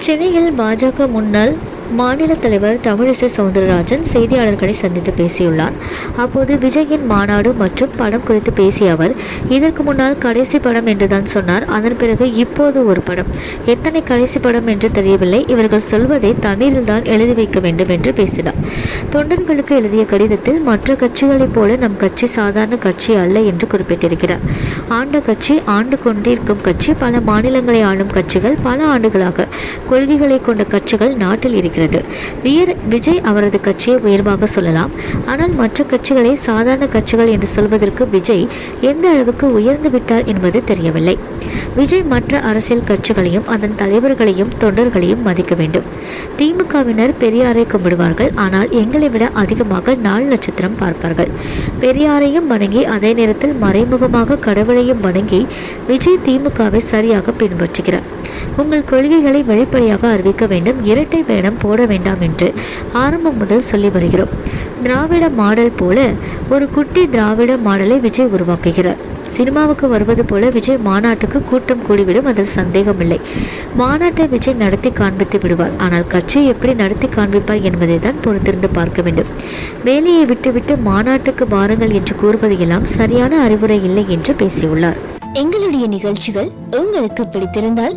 சென்னையில் பாஜக முன்னாள் மாநில தலைவர் தமிழிசை சவுந்தரராஜன் செய்தியாளர்களை சந்தித்து பேசியுள்ளார். அப்போது விஜயின் மாநாடு மற்றும் படம் குறித்து பேசிய அவர் இதற்கு முன்னால் கடைசி படம் என்றுதான் சொன்னார். அதன் பிறகு இப்போது ஒரு படம். எத்தனை கடைசி படம் என்று தெரியவில்லை. இவர்கள் சொல்வதை தண்ணீரில் தான் எழுதி வைக்க வேண்டும் என்று பேசினார். தொண்டர்களுக்கு எழுதிய கடிதத்தில் மற்ற கட்சிகளைப் போல நம் கட்சி சாதாரண கட்சி அல்ல என்று குறிப்பிட்டிருக்கிறார். ஆண்ட கட்சி ஆண்டு கொண்டிருக்கும் கட்சி பல மாநிலங்களை ஆளும் கட்சிகள் பல ஆண்டுகளாக கொள்கைகளை கொண்ட கட்சிகள் நாட்டில் இருக்கிறது. இருக்கிறது வீர் விஜய் அவரது கட்சியை உயர்வாக சொல்லலாம். ஆனால் மற்ற கட்சிகளை சாதாரண கட்சிகள் என்று சொல்வதற்கு விஜய் எந்த அளவுக்கு உயர்ந்து விட்டார் என்பது தெரியவில்லை. விஜய் மற்ற அரசியல் கட்சிகளையும் அதன் தலைவர்களையும் தொண்டர்களையும் மதிக்க வேண்டும். திமுகவினர் பெரியாரை கும்பிடுவார்கள். ஆனால் எங்களை விட அதிகமாக நாள் நட்சத்திரம் பார்ப்பார்கள். பெரியாரையும் வணங்கி அதே நேரத்தில் மறைமுகமாக கடவுளையும் வணங்கி விஜய் திமுகவை சரியாக பின்பற்றுகிறார். உங்கள் கொள்கைகளை வெளிப்படையாக அறிவிக்க வேண்டும். இரட்டை வேடம் போ போட வேண்டாம் என்று ஆரம்பம் முதல் சொல்லி வருகிறோம். திராவிட மாடல் போல ஒரு குட்டி திராவிட மாடலை விஜய் உருவாக்குகிறார். சினிமாவுக்கு வருவது போல விஜய் மாநாட்டுக்கு கூட்டம் கூடிவிடும் அதில் சந்தேகமில்லை. மாநாட்டை விஜய் நடத்தி காண்பித்து விடுவார். ஆனால் கட்சியை எப்படி நடத்தி காண்பிப்பார் என்பதை தான் பொறுத்திருந்து பார்க்க வேண்டும். வேலையை விட்டுவிட்டு மாநாட்டுக்கு வாருங்கள் என்று கூறுவது எல்லாம் சரியான அறிவுரை இல்லை என்று பேசியுள்ளார். எங்களுடைய நிகழ்ச்சிகள் உங்களுக்கு பிடித்திருந்தால்